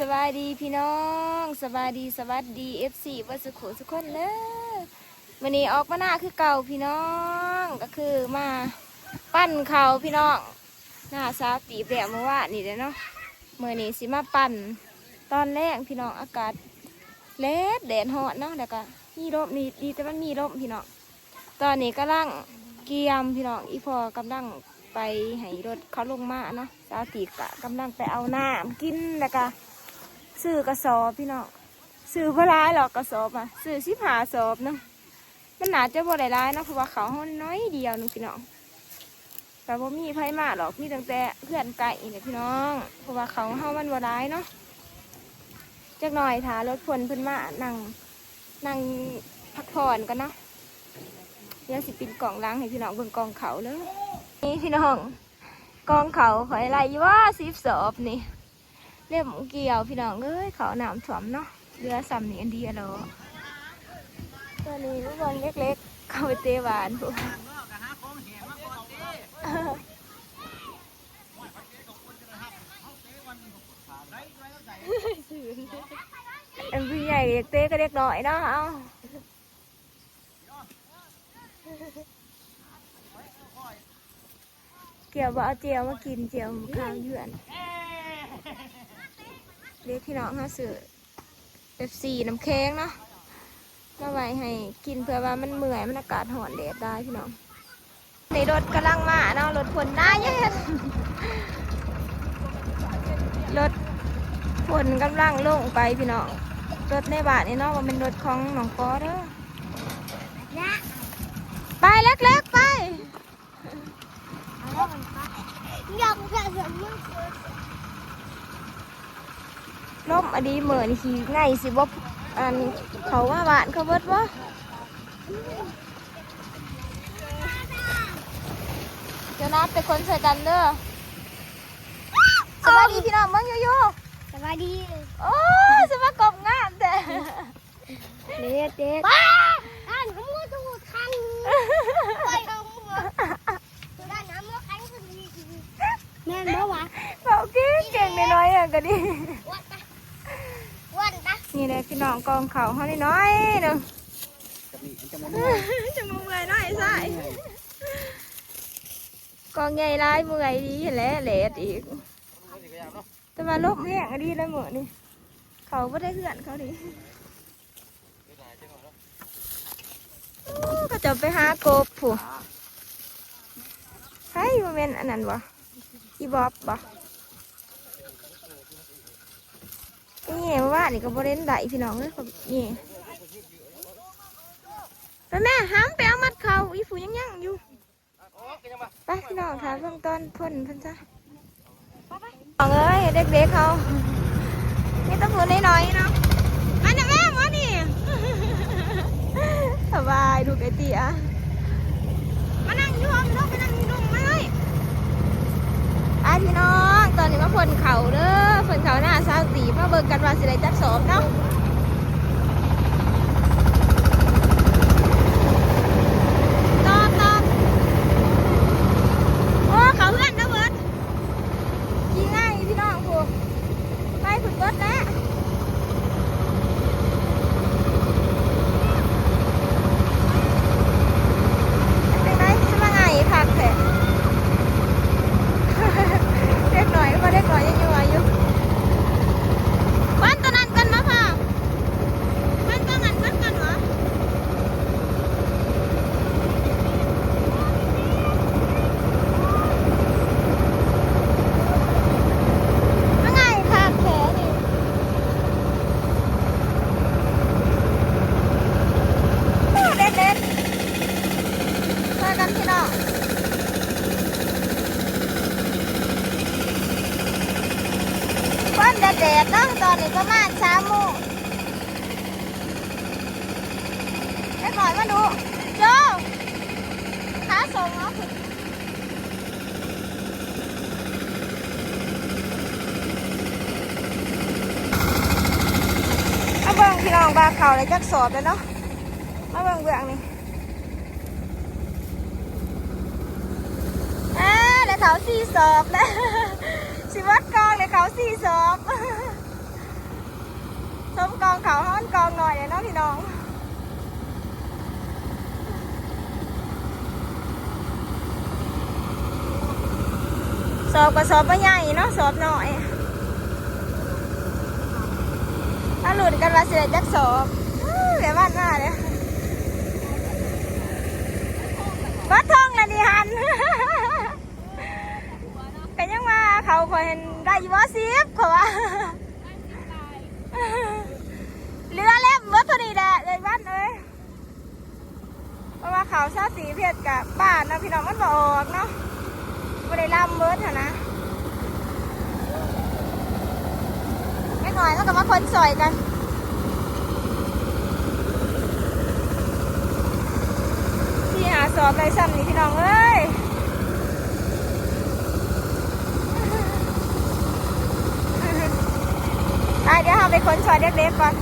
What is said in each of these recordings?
สบายดีพี่น้องสบายดีสวัสดีเอฟซีวัสุขุสุกคนเด้อวันนี้ออกมาหน้าคือเก่าพี่น้องก็คือมาปั้นเขาพี่น้องหน้าสาวตีแบบเมื่อวานนี่เด้อเนาะเมื่อนี้สิมาปั่นตอนแรกพี่น้องอากาศแลดแดดฮอดเนาะแล้วก็มีลมนี่ดีแต่มันมีลมพี่น้องตอนนี้กำลังเกียมพี่น้องอีพอกำลังไปให้รถเขาลงมาเนาะสาตีกะกำลังไปเอาน้ำกินแล้วก็ ซื้อกระสอบพี่น้องซื้อเพื่อร้ายหรอกกระสอบอะซื้อสิบหาสอบเนาะมันหนาจะบ่ได้ร้ายเนาะเพราะว่าเขาห้องน้อยเดียวนึงพี่น้องแต่ว่ามีไผมาหรอกมีตั้งแต่เพื่อนไก่เนี่ยพี่น้องเพราะว่าเขาห้ามันบ่ร้ายเนาะจักหน่อยถารถพลเพิ่นมานั่งนั่งพักผ่อนกันเนาะเดี๋ยวสิปินกล่องล้างให้พี่น้องเบิ่งกองเขาเลยนี่พี่น้องกองเขาขอยไรยี่ว่าสิบสอบนี่ เรียบเกี่ยวพี่น้องเอ้ยเขาหนามถ่วมเนาะเรือซ้ำนีอันเดียวแล้วตัวนี้ลูกบอลเล็กๆเข้าไปเตะหวานพวกอันพี่ใหญ่อยากเตะก็เล็กน้อยเนาะเอาเกี่ยวบ่เอาเจียวมากินเจียวข้าวเยื่อน เรียกพี่น้องเขาซื้อเอฟซีน้ำแข็งเนาะมาไว้ให้กินเพื่อว่ามันเมื่อยมันอากาศหอนแดดได้พี่น้องในรถกำลังมาเนาะรถผลได้เย็นรถผลกำลังลงไปพี่น้องรถในบานนี่เนาะว่าเป็นรถของน้องปอเด้อไปเล็กๆไปยากจะเห็นมึง ล่มอดีเหมือนขี่ไงสิบ่อันเขาว่าบ้านเขาเบิดวะเดี๋ยวนัดเป็นคนใส่กันเด้อสวัสดีพี่น้องมึงอยู่อยู่สวัสดีโอ้ยสวัสดีกบงามแต่เด็ดเด็ดป้าอ่านของมือถูกคันไปเอามือด้านน้ำมือคันคือดีแม่นบ่วะเราเก่งเก่งน้อยๆอะก็ดีวัดปะวั นปะนี่เลยพี่น้องกองเขาเขาน้อยๆหนึ่งจะมีอันจะมาจะมือไงน้อยใส่กองใหญ่ร้ายมือไงดีแหละแหลดอีกแต่ว่าลบแห้งอะดีแล้วเหมือนี่เขาไม่ได้เหือนเขาดิอู้ก็จะไปหากบผู้ใช่โมเมนอันนั้นวะอีบอบปะ นี่ว่านี่ก็บริเวณใดพี่น้องเลยนี่ไปแม่ห้ามไปเอามัดเขาอีฟูยังยังอยู่ไปพี่น้องค่ะเบื้องต้นพ่นพิ่นจ้ะน้องเอ้ยเด็กๆเขานี่ต้องพูดน้อยๆเนาะมาเนี่ยแม่มานี่สบายดูกไอเตียมานั่งอยุ่ห้องลูกไปนั่งยุ่งม พี่น้อง ตอนนี้มาฝนเขาเด้อฝนเขาหน้าซาสีมาเบิกกันว่าสิไรจักสอบเนาะตอบตอบโอ้เขาเพื่อนนะเบิร์ด ขี่ง่ายพี่น้องผูไปฝึกรถแล้วเป็นไงสมาไงคักแท้ เด็กหน่อยพอเด็กหน่อยยังอยู่อายุวันตัวนั้นกันมาค่ะวันตัวนั้นกันกันเหรอมาไงคักแท้นี่โอ้เด็ดเด็ดๆช่วยกันพี่น้อง ก้อนแดดๆเนาะตอนนี้ประมาณสามโมงไอ้หน่อยมาดูโจขาส่งเนาะมาเบิ่งพี่น้องบาเขาเลยจักส อบเลยเนาะมาเบิ่งเบื้องนี่อ่าเดี๋ยวเขาสี่สอบแล้วสิวัดกองเลยเขาสี่สอบมันกองหน่อยเนาะพี่น้องสอบกับสอบไม่ใหญ่เนาะสอบหน่อยถ้าหลุดกันว่าเสียจักสอบ สียบ้านมาเลยก็ท่องละดิฮันก็ยังมาเขาคอยเห็นได้ยี่บ่สิบเขาว่าเรือเล่มเมื่อเท่านี้แหละเลยบ้านเอ้ยเพราะว่าเขาชาติเพชรกับบ้านนะพี่น้องมันบออกเนาะไม่ได้ล่ำเบิร์ดหั่นนะไม่หน่อยแล้วก็มาคนสอยกัน ที่หา สอบได้ซ้ำนี่พี่น้องเอ้ยไปเดี๋ยวเราไปค้นซอยเล็กๆก่อน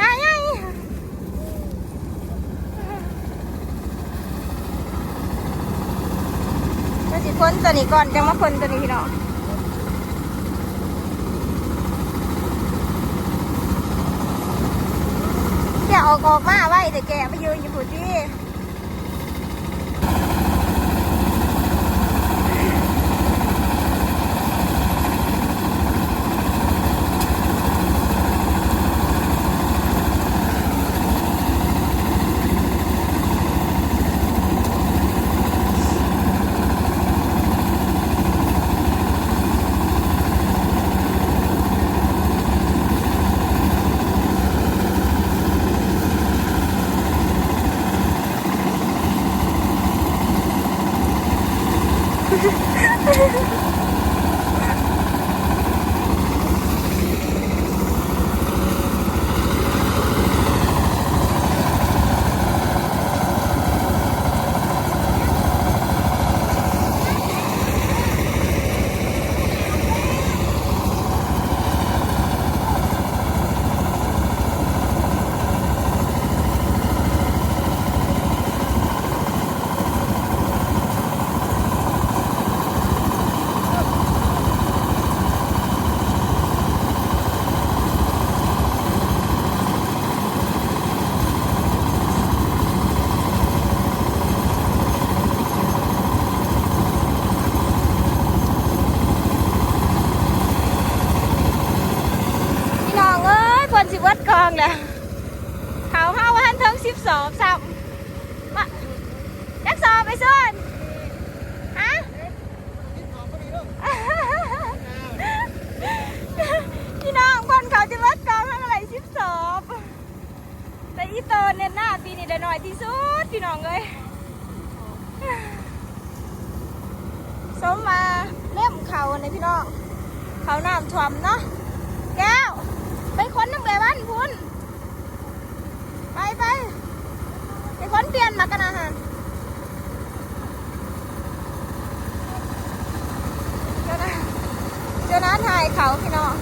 นายไงเราสิคนตัวนี้ก่อนจะมาคนตัวนี้พี่น้องเดี๋ยว ออกออกมาไว้แต่แกไปยืนอยู่ที่ พี่น้องเอ้ยคนสิเบิดกองแล้วเขาเข้าว่าท่านเทิงสิบสองซ้ำมาจักสอบไปส่วนฮะ พี่น้องคนเขาจะเบิดกองทั้งอะไรสิบสอบแต่ อีเตอร์เนี่ยหน้าปีนี้ได้หน่อยที่สุดพี่น้องเลยสมมาเล่มเขาในพี่น้องเขาน้ำท่วมเนาะแก้ว ไปค้นน้ำเกลือบ้านพุนไปไปไปค้นเปลี่ยนมากันอาหารเจ้านะเจ้านะถ่ายเขาพี่น้อง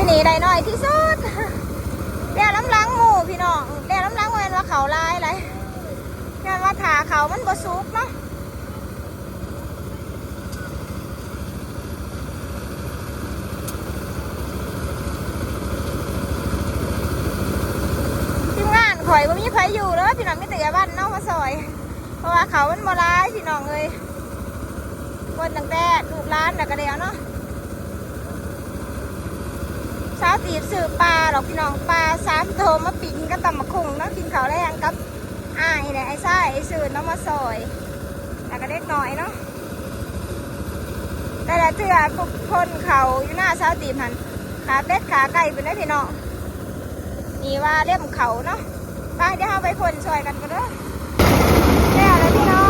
คนเขาไปหนีได้น้อยที่สุดแล่น้ำล้างหมูพี่น้องแล่น้ำล้างเวนว่าเขาลายอะไรงานว่าถาเขามันบ่สุกเนาะทีมงานข่อยว่ามีไผอยู่แล้วพี่น้องมีแต่ยาบ้านนอกมาซอย เพราะว่าเขามันบ่ร้ายพี่น้องเลยคนตั้งแต่ลูกร้านแต่กระเดียวเนาะ รีบสื่อปลาหรอกพี่น้องปลาสามโตมาปิ่งก็ตำมะคุงเนาะกินข้าวแรงกับอ้ายเนี่ยไอ้ไส้ไอ้สื่อน้องมาซอยแล้วก็เล็กน้อยเนาะแต่ละเทื่อพวกคนเขาอยู่หน้าเช้าตีมันขาเป็ดขาไก่เป็นได้พี่น้องนี่ว่าเล่มเขาเนาะไปเดี๋ยวเราไปคนซอยกันกันเด้อแล้วแล้วพี่น้อง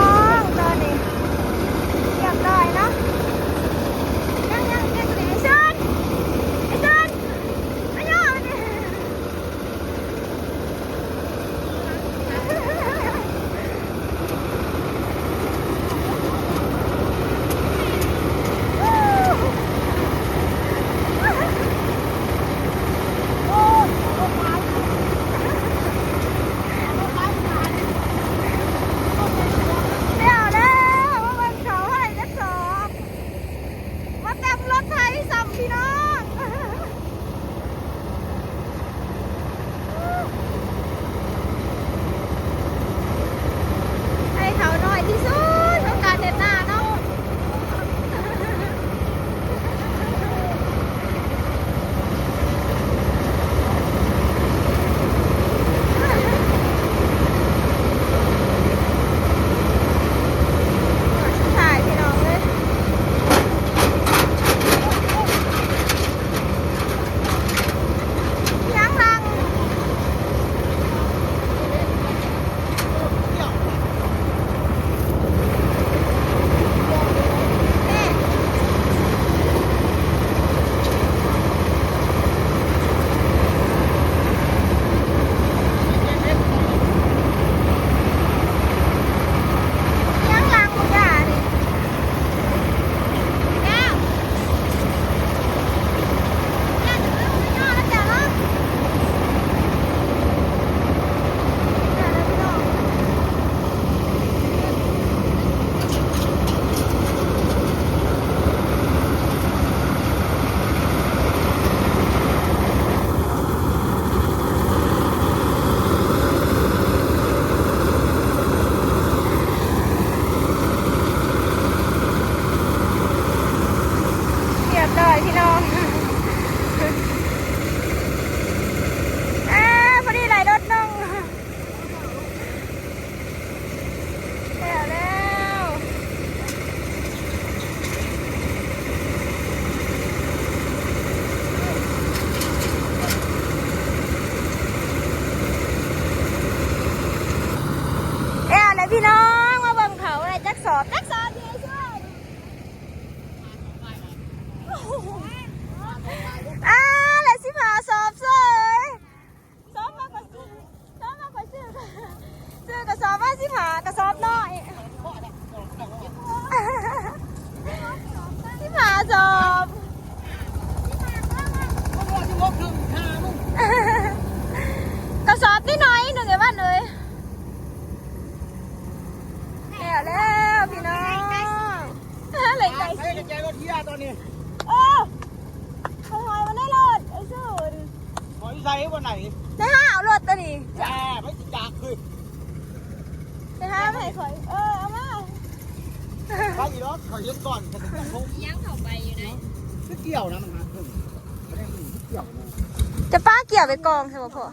จะป้าเกี่ยวไปกองใช่ป่ะพ่อ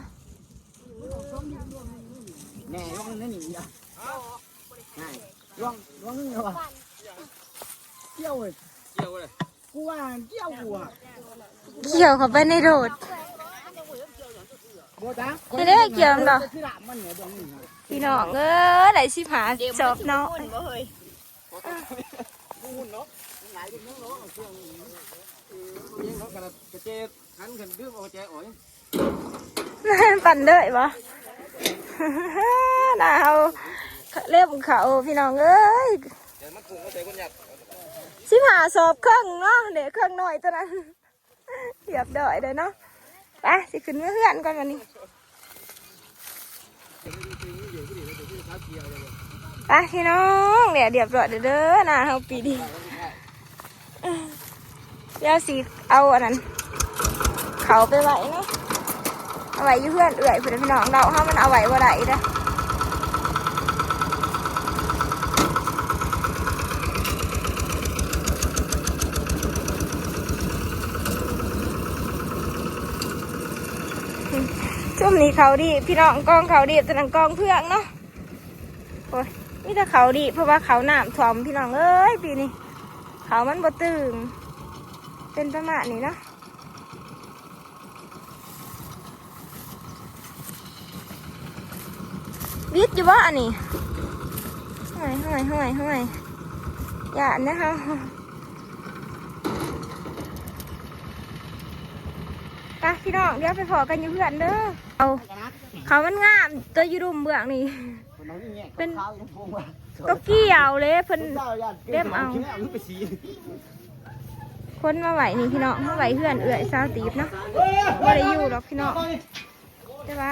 แน่ร่องนั่นนี่อะง่ายร่องร่องนึงเหรอเกี่ยวเลยเกี่ยวเลยกูว่าเกี่ยวกูอะเกี่ยวเข้าไปในโดดโบจ้าไม่ได้เกี่ยวหรอกที่หลับมันเนี่ยตรงนี้นะพี่น้องเออไหนสิผาสอบเนาะกูหุ่นเนาะหลายเป็นน้องเนาะเครื่องนี้เลี้ยงเขากระกระเจี๊ยบ หันกันดื้อเอากระเจี๊ยปั่นเลยปะน่าเอาเล่มเขาพี่น้องเอ้ยเดี๋ยวมันถุงก็ใส่คนหยัดสิผาสอบเครื่องเนาะเดี๋ยวเครื่องหน่อยตัวนั้นเรียบดอยเลยเนาะไปสิขึ้นเมื่อเพื่อนก่อนวันนี้ไปพี่น้องเดี๋ยวเรียบร้อยเด้อเด้อนะเฮาปีดีเดี๋ยวสิเอาอันนั้น เขาไปไว้นาะเอาไว้อยู่เพื่อนเอื่อยเพื่อนพี่น้องเราเฮามันเอาไว้บ่ได้เด้อช่วงนี้เขาดีพี่น้องกองเขาดีแต่นังกองเพื่องเนาะโอ้ยนี่ถ้าเขาดีเพราะว่าเขาหน้ำท่วมพี่น้องเอ้ยปีนี้เขามันบ่ตึงเป็นประมาณนี้เนาะ ว่าอันนี้ห่วยห่วยห่วยห่วยอย่านะคะไปพี่น้องเดี๋ยวไปพอกันอยู่เพื่อนเด้อเอาเขามันงามตัวยูรุมเบื้องนี่เป็นก็เกี่ยวเลยเพิ่นเล่มเอาคนมาไหวนี่พี่น้องมาไหวเพื่อนเอื่อยสาวตีบเนาะบ่ได้อยู่หรอกพี่น้องแต่ว่า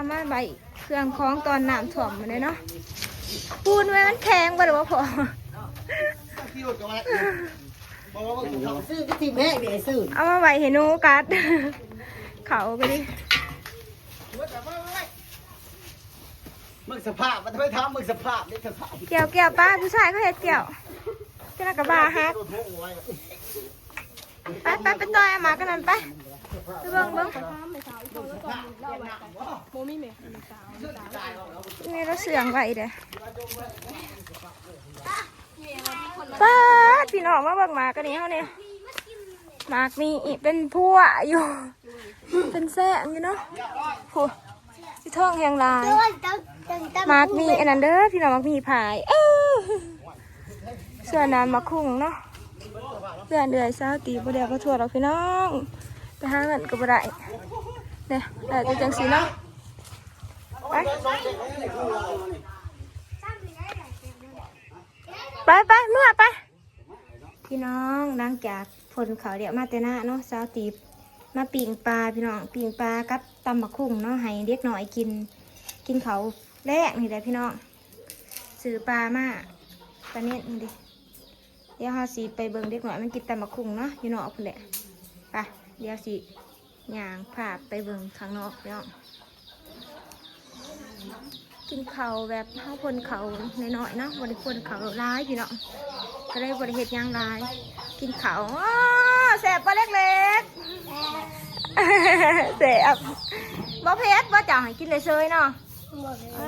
เอามาใบเครื่องคล้องตอนน้ำถ่วมมาเลยเนาะปูนไว้มันแข็งบ่หรือว่าพอซื้อก็ทีแม่เดี๋ยวซื้อเอามาใบเห็นหนูกัดเขาไปดิมึงสภาพมันไม่ทำมึงสภาพนี่สภาพเกี่ยวเกี่ยวป้าผู้ชายเขาเห็ดเกี่ยวเจ้าหน้ากระบาฮักไปไปไปต่อยเอาหมากันนั่นไปไปเบิ้งเบิ้ง นี่เราเสื่องไว้เด้อป้าพี่น้องมาเบิ้งหมากันนี่เขาเนี่ยหมากมีเป็นพัวอยู่ เป็นแสงอยู่เนาะผัวที่ท้องแหงลายตัวตั้งตั้งตั้งมากมีอันนั้นเด้อพี่น้องมักมีผายเออส่วนนั้นมาคุ้งเนาะเพื่อนเดือยเศร้าตีบ่เดียวก็ทั่วเราพี่น้องไปหาเงินก็บ่ได้ เนี่ยแต่จะจังสีเนาะไปไปไปเมื่อไป พี่น้องหลังจากผลเขาเดี๋ยวมาแต่หน้าเนาะเศร้าตีมาปิ่งปลาพี่น้องปิ่งปลากับตำบักคุ้งเนาะให้เด็กหน่อยกิน กินเขาแรกนี่แหละพี่น้องซื้อปลามาปลาเน็ตนี่ดิเดี๋ยวเราสีไปเบิ่งเด็กหน่อยมันกินต่มะคุ้งเนาะอยู่นอกพุ่นแหละไปเดี๋ยวสิ ย่างภาพไปเบิ่งข้างนอกพี่น้องกินเขาวแบบเฮาพ่นเขาน้อยๆเนาะบริพ่นเขาร้ายพี่น้องก็ได้บริเหตุย่างร้าย กินเขาวอ้อแสบปลาเล็กๆแสบบ่เพชรบ่จ่าให้กินเลยเซยเนาะหมดเลยเอ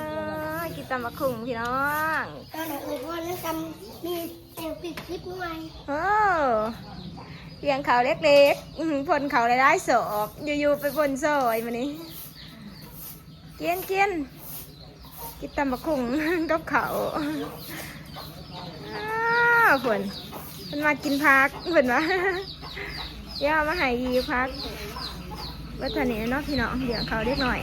อกินตำมะขุงพี่น้องตอนนั้นอุปกรณ์นั้นทำมีเอวปิดคลิปใหม่เออ เลี้ยงเขาเล็กๆอื้อหือพ่นเขาได้ได้สอบอยู่ๆไปพ่นซอยมานี่เกี้ยนเกี้ยนกินตำมะขุงกับเขาอ้าวพ่นมันมากินพักเพ่นวะยวเอามาห้ยีพักวัฒนีเนาะพี่น้องเลี้ยงเขาเล็กหน่อย